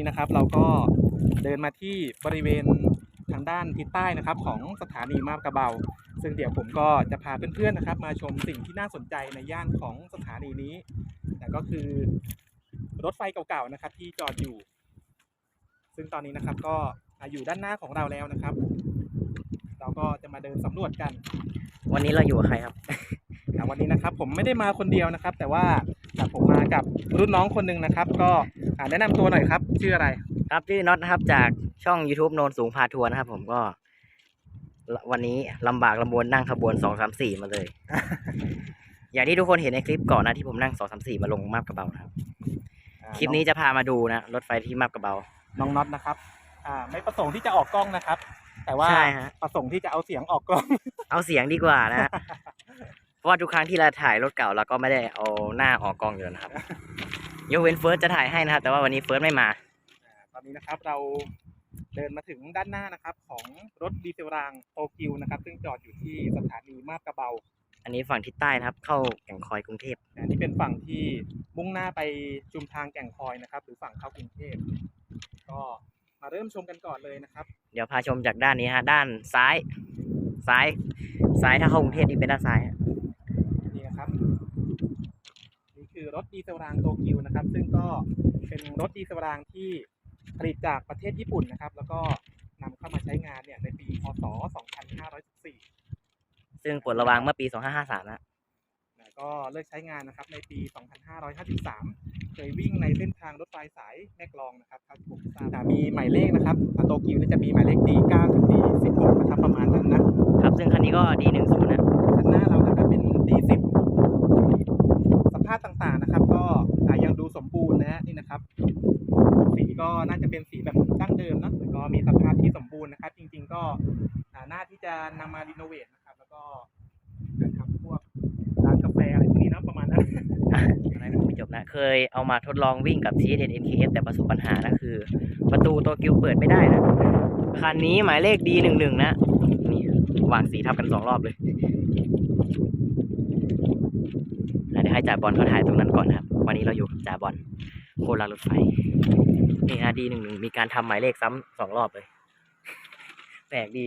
นี้นะครับ เราก็เดินมาที่บริเวณทางด้านทิศใต้นะครับ ของสถานีมาบกระเบา ซึ่งเดี๋ยวผมก็จะพาเพื่อนๆนะครับ มาชมสิ่งที่น่าสนใจในย่านของสถานีนี้แต่ก็คือรถไฟเก่าๆนะครับ ที่จอดอยู่ ซึ่งตอนนี้นะครับก็อยู่ด้านหน้าของเราแล้วนะครับ เราก็จะมาเดินสำรวจกัน วันนี้เราอยู่กับใครครับอ่าวันนี้นะครับผมไม่ได้มาคนเดียวนะครับ แต่ว่าอ่าผมมากับรุ่นน้องคนหนึ่งนะครับ ก็ อ่าแนะนำตัวหน่อยครับ ชื่ออะไร ครับชื่อน็อตนะครับจากช่อง YouTube โนนสูงพาทัวร์นะครับ ผมก็ วันนี้ลำบากลำบนนั่งขบวนสองสามสี่มาเลย อย่างที่ทุกคนเห็นในคลิปก่อนนะที่ผมนั่งสองสามสี่มาลงมาบกระเบานะครับ อ่าคลิปนี้จะพามาดูนะรถไฟที่มาบกระเบา น้องน็อตนะครับ อ่า ไม่ประสงค์ที่จะออกกล้องนะครับ แต่ว่าใช่ฮะ ประสงค์ที่จะเอาเสียงออกกล้อง เอาเสียงดีกว่านะ เพราะว่าทุกครั้งที่เราถ่ายรถเก่าเราก็ไม่ได้เอาหน้าออกกล้องอยู่แล้วนะครับ ยกเว้นเฟิร์สจะถ่ายให้นะครับ แต่ว่าวันนี้เฟิร์สไม่มาอ่าตอนนี้นะครับเราเดินมาถึงด้านหน้านะครับ ของรถดีเซลรางโตกิวนะครับ ซึ่งจอดอยู่ที่สถานีมาบกระเบา อันนี้ฝั่งทิศใต้นะครับ เข้าแก่งคอยกรุงเทพอันนี้เป็นฝั่งที่มุ่งหน้าไปชุมทางแก่งคอยนะครับ หรือฝั่งเข้ากรุงเทพก็มาเริ่มชมกันก่อนเลยนะครับ เดี๋ยวพาชมจากด้านนี้ฮะด้านซ้าย ซ้าย ซ้ายถ้าเข้ากรุงเทพนี่เป็นด้านซ้ายฮะ นี่นะครับ นี่คือ รถดีเซลรางโตกิวนะครับ ซึ่งก็เป็นรถดีเซลรางที่ผลิตจากประเทศญี่ปุ่นนะครับ แล้วก็นำเข้ามาใช้งานเนี่ยในปี พศ 2514 ซึ่งปลดระวางเมื่อปี 2553นะแล้วก็เลิกใช้งานนะครับในปี 2553 เคยวิ่งในเส้นทางรถไฟสายแม่กลองนะครับครับผมทราบอ่ามีหมายเลขนะครับโตกิวนี่จะมีหมายเลข D9 ถึง D16 นะครับประมาณนั้นนะครับซึ่งคันนี้ก็ดีหนึ่งศูนย์นะคันหน้าเรานะครับเป็น D10 สภาพต่าง มบูรณ์นะฮะนี่นะครับ สีก็น่าจะเป็นสีแบบดั้งเดิมเนะแต่ก็มีสภาพที่สมบูรณ์นะครับ จริง ๆ ก็น่าที่จะนำมารีโนเวทนะครับ แล้วก็การทำพวกร้านกาแฟอะไรพวกนี้นะประมาณนั้นอันนั้นยังไม่จบนะเคยเอามาทดลองวิ่งกับ TSN MKF แต่ประสบปัญหานะคือ ประตูตัวกิวเปิดไม่ได้นะคันนี้หมายเลข D11 นะนี่วางสีทับกันสองรอบเลยเดี๋ยวให้จ่าบอลเขาถ่ายตรงนั้นก่อนครับ วันนี้เราอยู่กับจ่าบอลโคราชรถไฟนี่ฮะ D11 มีการทำหมายเลขซ้ำสองรอบเลย แปลกดี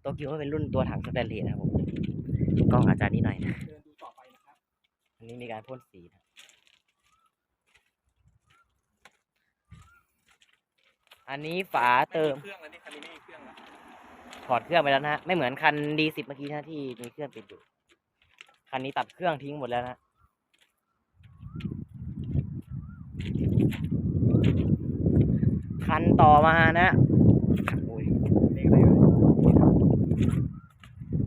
โตเกียวก็เป็นรุ่นตัวถังสแตนเลสนะครับผมกล้องอาจารย์นิดหน่อยนะเดินดูต่อไปนะครับอันนี้มีการพ่นสีนะอันนี้ฝาเติมเครื่องแล้วนี่คันนี้ไม่มีเครื่องแล้วถอดเครื่องไปแล้วนะฮะไม่เหมือนคันดีสิบเมื่อกี้นะที่มีเครื่องติดอยู่ คันนี้ตัดเครื่องทิ้งหมดแล้วนะคันต่อมานะโอ้ยเลขอะไรเอ่ย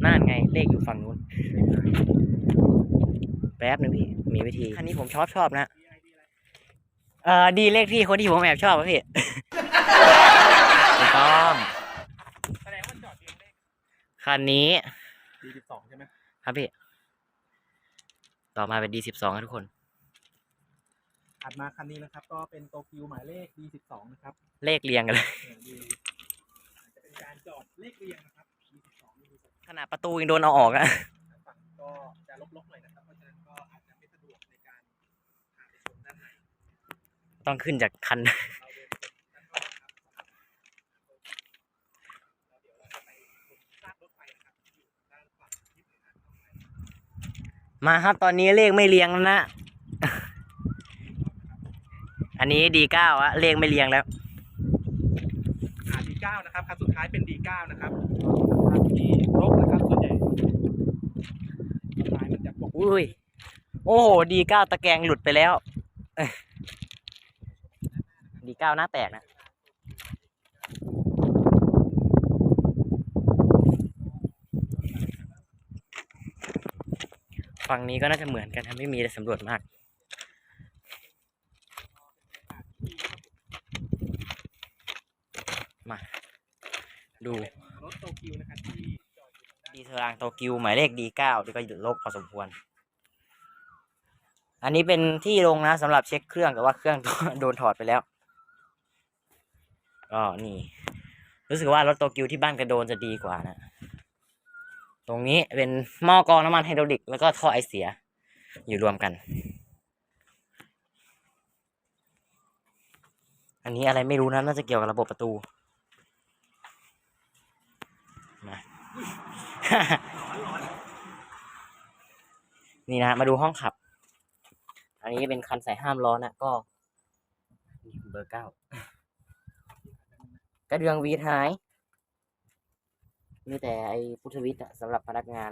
นั่นไงเลขอยู่ฝั่งนู้น แป๊บหนึงพี่ มีวิธี คันนี้ผมชอบชอบนะดีไอดีอะไรเอ่อ ดีเลขพี่คนที่ผมแอบชอบอะพี่ถูกต้องแสดงว่าจอดเรียงเลขคันนี้ดีสิบสองใช่ไหมครับพี่ ต่อมาเป็น D12 ครับทุกคน ถัดมาคันนี้นะครับ ก็เป็นโตคิวหมายเลข D12 นะครับเลขเรียงกันเลย เออดีอาจจะเป็นการจอดเลขเรียงนะครับ D12 นี่ดูสขนาดประตูยังโดนเอาออกอะ ฝั่งก็จะลกๆหน่อยนะครับ เพราะฉะนั้นก็อาจจะไม่สะดวกในการพาไปชมด้านใน ต้องขึ้นจากคันเราเดินชมด้านนอกนะครับแล้วเดี๋ยวเราจะไปชมซากรถไฟนะครับที่อยู่ด้านฝั่งทิศเหนือทางเข้าไป มาครับตอนนี้เลขไม่เรียงแล้วนะ อันนี้ D9 อะเลขไม่เรียงแล้วอ่า D9 นะครับคันสุดท้ายเป็น D9 นะครับคันที่รกนะครับส่วนใหญ่ลายมันจะปกอุ้ย โอ้โห D9 ตะแกรงหลุดไปแล้วเอ้ย D9 หน้าแตกนะ ฝั่งนี้ก็น่าจะเหมือนกันนะไม่มีอะไรสำรวจมาก มา ดูดีเทอรางโตกิวหมายเลข D9 ที่ก็โลกพอสมควร อันนี้เป็นที่ลงนะสำหรับเช็คเครื่องแต่ว่าเครื่องโดนถอดไปแล้วก็นี่ รู้สึกว่ารถโตกิวที่บ้านกระโดนจะดีกว่านะ ตรงนี้เป็นหม้อกรองน้ำมันไฮดรอลิก แล้วก็ท่อไอเสีย อยู่รวมกัน อันนี้อะไรไม่รู้นะน่าจะเกี่ยวกับระบบประตูมานี่นะมาดูห้องขับ อันนี้เป็นคันใส่ห้ามล้อนะก็เบอร์เก้ากระเดืองวีดหาย มีแต่ไอ้พุทธวิทย์อะสำหรับพนักงาน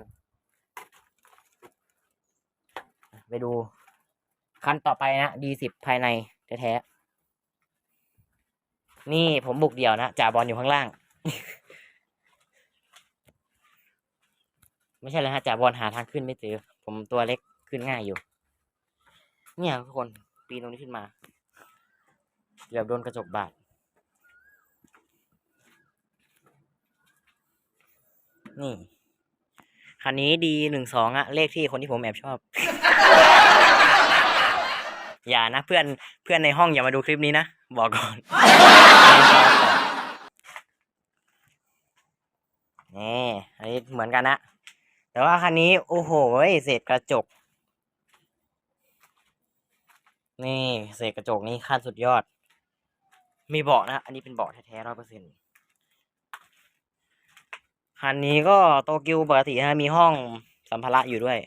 ไปดู คันต่อไปนะดีสิบภายในแท้ๆนี่ผมบุกเดี่ยวนะจ่าบอลอยู่ข้างล่าง ไม่ใช่เลยฮะจ่าบอลหาทางขึ้นไม่เจอ ผมตัวเล็กขึ้นง่ายอยู่ เนี่ยทุกคนปีนตรงนี้ขึ้นมา เกือบโดนกระจกบาด นี่คันนี้ดีหนึ่งสองอะเลขที่คนที่ผมแอบชอบ อย่านะเพื่อนเพื่อนในห้องอย่ามาดูคลิปนี้นะ บอกก่อนนี่อันนี้เหมือนกันนะ แต่ว่าคันนี้ โอ้โหเศษกระจก นี่เศษกระจกนี่ขั้นสุดยอด มีเบาะนะ อันนี้เป็นเบาะแท้ๆร้อยเปอร์เซ็นต์ คันนี้ก็โตเกียวปกตินะมีห้องสัมภาระอยู่ด้วย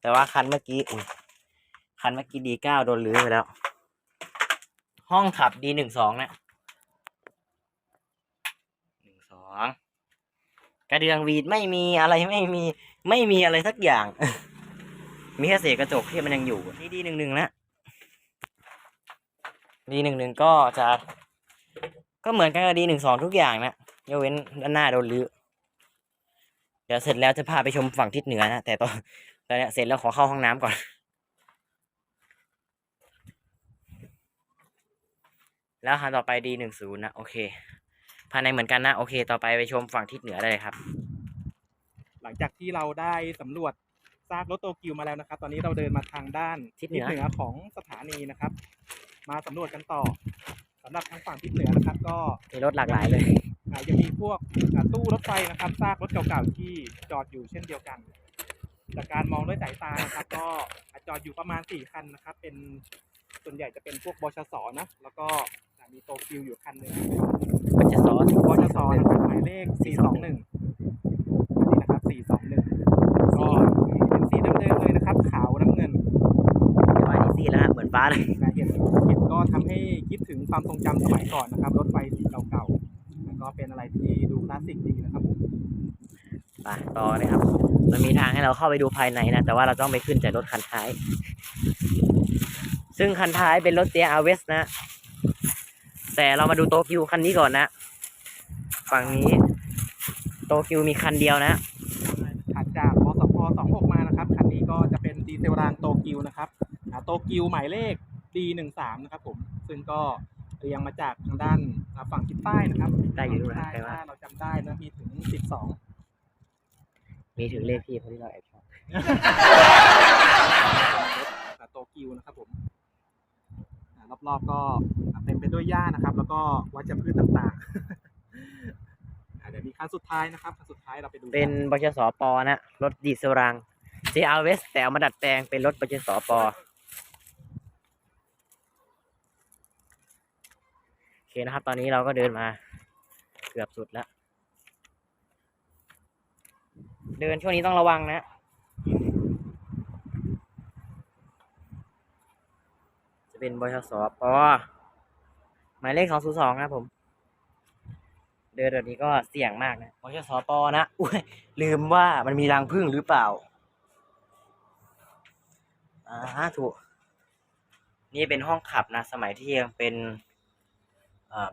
แต่ว่าคันเมื่อกี้อุ๊ยคันเมื่อกี้ดีเก้าโดนลื้อไปแล้ว ห้องขับดีหนึ่งสองนะหนึ่งสองกระเดืองวีดไม่มีอะไรไม่มีไม่มีอะไรสักอย่าง มีแค่เศษกระจกที่มันยังอยู่นี่ดีหนึ่งหนึ่งนะดีหนึ่งหนึ่งก็จะ ก็เหมือนกันกับดีหนึ่งสองทุกอย่างนะยกเว้นด้านหน้าโดนรื้อ เดี๋ยวเสร็จแล้วจะพาไปชมฝั่งทิศเหนือนะ แต่ตอนตอนเนี้ยเสร็จแล้วขอเข้าห้องน้ำก่อน แล้วคันต่อไปดีหนึ่งศูนย์นะ โอเค ภายในเหมือนกันนะ โอเค ต่อไปไปชมฝั่งทิศเหนือได้เลยครับ หลังจากที่เราได้สำรวจซากรถโตเกิวมาแล้วนะครับ ตอนนี้เราเดินมาทางด้านทิศเหนือเหนือของสถานีนะครับ มาสำรวจกันต่อสำหรับทางฝั่งทิศเหนือนะครับ ก็มีรถหลากหลายเลยอ่า ยังมีพวกอ่าตู้รถไฟนะครับซากรถเก่าๆที่จอดอยู่เช่นเดียวกัน จากการมองด้วยสายตานะครับ ก็จอดอยู่ประมาณสี่คันนะครับ เป็นส่วนใหญ่จะเป็นพวกบชสนะแล้วก็อ่ามีโตกิวอยู่คันหนึ่งมันจะซอสบชสนะครับหมายเลข 421อันนี้นะครับ 421ก็เป็นสีเดิมๆเลยนะครับ ขาวน้ำเงินมาดีซี่แล้วฮะเหมือนฟ้าเลยนะเห็นเห็นก็ทำให้คิดถึงความทรงจำสมัยก่อนนะครับ รถไฟสีเก่าๆแล้วก็ เป็นอะไรที่ดูคลาสสิกดีนะครับผมไปต่อเลยครับมันมีทางให้เราเข้าไปดูภายในนะแต่ว่าเราต้องไปขึ้นจากรถคันท้าย ซึ่งคันท้ายเป็นรถเตียอาเวสนะ แต่เรามาดูโตคิวคันนี้ก่อนนะ ฝั่งนี้ โตคิวมีคันเดียวนะถัดจากบสพ26มานะครับ คันนี้ก็จะเป็นดีเซลรางโตกิวนะครับอ่าโตกิวหมายเลข D13 นะครับผม ซึ่งก็ เรียงมาจากทางด้านอ่าฝั่งทิศใต้นะครับใต้อยู่ด้วยนะใต้แปลว่าถ้าเราจำได้นะมีถึง12มีถึงเลขที่เพราะที่เราแอบชอบรถโตกิวนะครับผมอ่ารอบๆก็เต็มไปด้วยหญ้านะครับ แล้วก็วัชพืชต่างๆอ่าเดี๋ยวมีคันสุดท้ายนะครับคันสุดท้ายเราไปดูกัเป็นบชสปนะรถดีเซลรางเจอาเวสแต่เอามาดัดแปลงเป็นรถบชสปโอ เคนะครับ ตอนนี้เราก็เดินมาเกือบสุดแล้ว เดินช่วงนี้ต้องระวังนะ จะเป็นบชสปหมายเลขสองศูนย์สองนะครับผม เดินแบบนี้ก็เสี่ยงมากนะบชสปนะอุ้ยลืมว่ามันมีรังผึ้งหรือเปล่าอ่าฮะถูกนี่เป็นห้องขับนะ สมัยที่ยังเป็น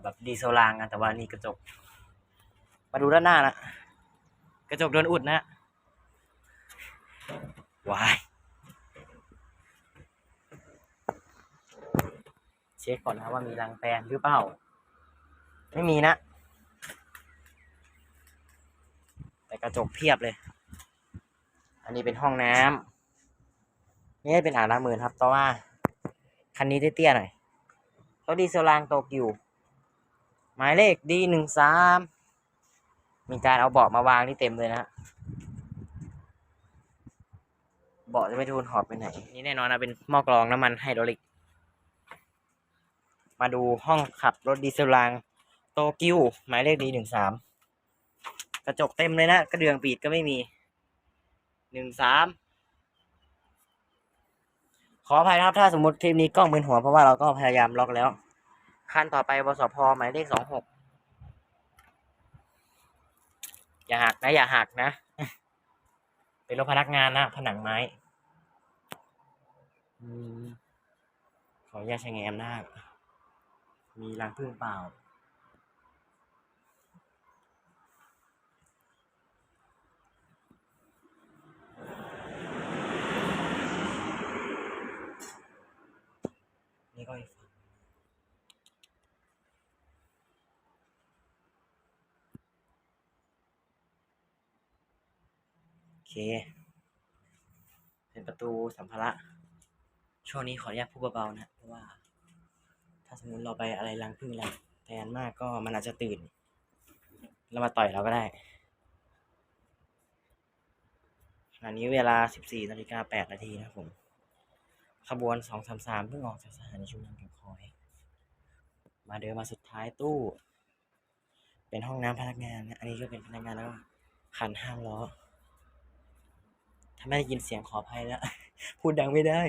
แบบดีเซลางนะแต่ว่านี่กระจก มาดูด้านหน้านะ กระจกโดนอุดนะวาย เช็คก่อนนะว่ามีรังแตนหรือเปล่า ไม่มีนะ แต่กระจกเพียบเลย อันนี้เป็นห้องน้ำนี่เป็นอ่างล้างมือครับเพราะว่า คันนี้เตี้ยๆหน่อยรถดีเซลางโตกิว หมายเลขดีหนึ่งสามมีการเอาเบาะมาวางที่เต็มเลยนะเบาะจะไม่ทูนหอบไปไหน นี่แน่นอนนะเป็นหม้อกรองน้ำมันไฮดรอลิก มาดูห้องขับรถดีเซลรางโตกิวหมายเลขดีหนึ่งสามกระจกเต็มเลยนะ กระเดื่องปีดก็ไม่มีหนึ่งสามขออภัยนะครับ ถ้าสมมติคลิปนี้กล้องเป็นหัวเพราะว่าเราก็พยายามล็อกแล้ว คันต่อไปบสพหมายเลขสองหกอย่าหักนะ อย่าหักนะ เป็นรถพนักงานนะ ผนังไม้มขออนุญาตใช้แงมหน้ามีรังพึ่งเปล่า นี่ก็อีกฝั่งโอ เค เป็นประตูสัมภาระช่วงนี้ขออนุญาตพูดเบาๆนะเพราะว่า ถ้าสมมติเราไปอะไรรังพึ่งแรงแทนมากก็มันอาจจะตื่น แล้วมาต่อยเราก็ได้ขณะนี้เวลา 14นาฬิกา8นาทีนะครับผม ขบวน 233 เพิ่งออกจากสถานีชุมทางแก่งคอย มาเดินมาสุดท้ายตู้ เป็นห้องน้ำพนักงาน อันนี้ก็เป็นพนักงานแล้วขันห้ามล้อ ถ้าไม่ได้ยินเสียงขออภัยแล้วพูดดังไม่ได้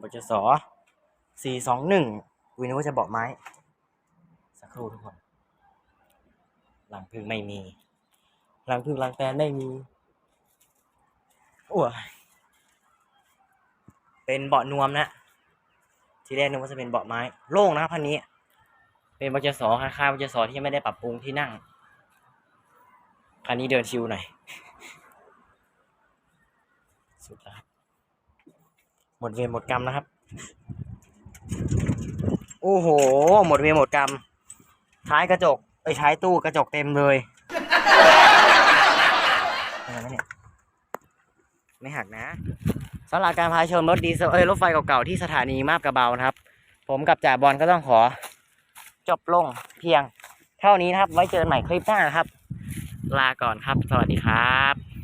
บจสสี่สองหนึ่งวินว่าจะบอกไม้ สักครู่ทุกคน หลังพึ่งไม่มี หลังพึ่งหลังแตนไม่มีอ้วเป็นเบาะนวมนะทีแรกนึกว่าจะเป็นเบาะไม้ โล่งนะครับพันนี้ เป็นบจสคล้ายๆบจสที่ไม่ได้ปรับปรุงที่นั่ง คันนี้เดินชิวหน่อย สุดแล้วครับ หมดเวรหมดกรรมนะครับ โอ้โห หมดเวรหมดกรรม ท้ายกระจกไอ้ยท้ายตู้กระจกเต็มเลยอะไรเนี่ยไม่หักนะสำหรับการพาชมรถดีเซลเอ้ยรถไฟเก่าๆที่สถานีมาบกระเบานะครับ ผมกับจ่าบอลก็ต้องขอ จบลงเพียง เท่านี้นะครับ ไว้เจอกันใหม่คลิปหน้านะครับ ลาก่อนครับ สวัสดีครับ